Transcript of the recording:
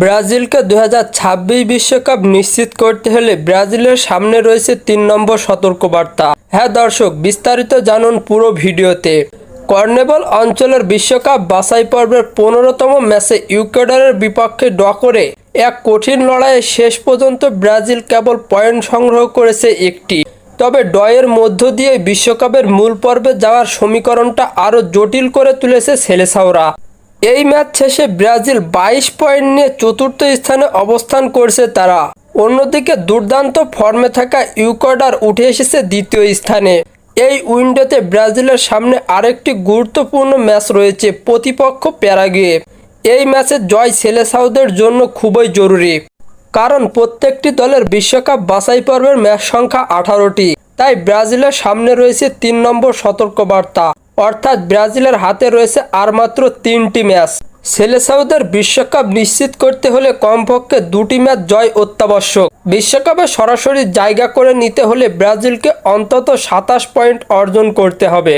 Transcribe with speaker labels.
Speaker 1: ব্রাজিলকে দুই বিশ্বকাপ নিশ্চিত করতে হলে ব্রাজিলের সামনে রয়েছে তিন নম্বর সতর্কবার্তা। হ্যাঁ দর্শক, বিস্তারিত জানুন পুরো ভিডিওতে। কর্নেবল অঞ্চলের বিশ্বকাপ বাছাই পর্বের পনেরোতম ম্যাচে ইউকেডারের বিপক্ষে ড করে। এক কঠিন লড়াইয়ে শেষ পর্যন্ত ব্রাজিল কেবল পয়েন্ট সংগ্রহ করেছে একটি। তবে ডয়ের মধ্য দিয়ে বিশ্বকাপের মূল পর্বে যাওয়ার সমীকরণটা আরও জটিল করে তুলেছে সেলেসাওরা। এই ম্যাচ শেষে ব্রাজিল বাইশ পয়েন্ট নিয়ে চতুর্থ স্থানে অবস্থান করছে তারা। অন্যদিকে দুর্দান্ত ফর্মে থাকা ইউকোডার উঠে এসেছে দ্বিতীয় স্থানে। এই উইন্ডোতে ব্রাজিলের সামনে আরেকটি গুরুত্বপূর্ণ ম্যাচ রয়েছে প্রতিপক্ষ প্যারাগুয়ে এই ম্যাচে জয় সেলেসাউদের জন্য খুবই জরুরি, কারণ প্রত্যেকটি দলের বিশ্বকাপ বাছাই পর্বের ম্যাচ সংখ্যা আঠারোটি। তাই ব্রাজিলের সামনে রয়েছে তিন নম্বর সতর্কবার্তা। অর্থাৎ ব্রাজিলের হাতে রয়েছে আর মাত্র তিনটি ম্যাচ। সেলেসাউদের বিশ্বকাপ নিশ্চিত করতে হলে কমপক্ষে দুটি ম্যাচ জয় অত্যাবশ্যক। বিশ্বকাপে সরাসরি জায়গা করে নিতে হলে ব্রাজিলকে অন্তত সাতাশ পয়েন্ট অর্জন করতে হবে।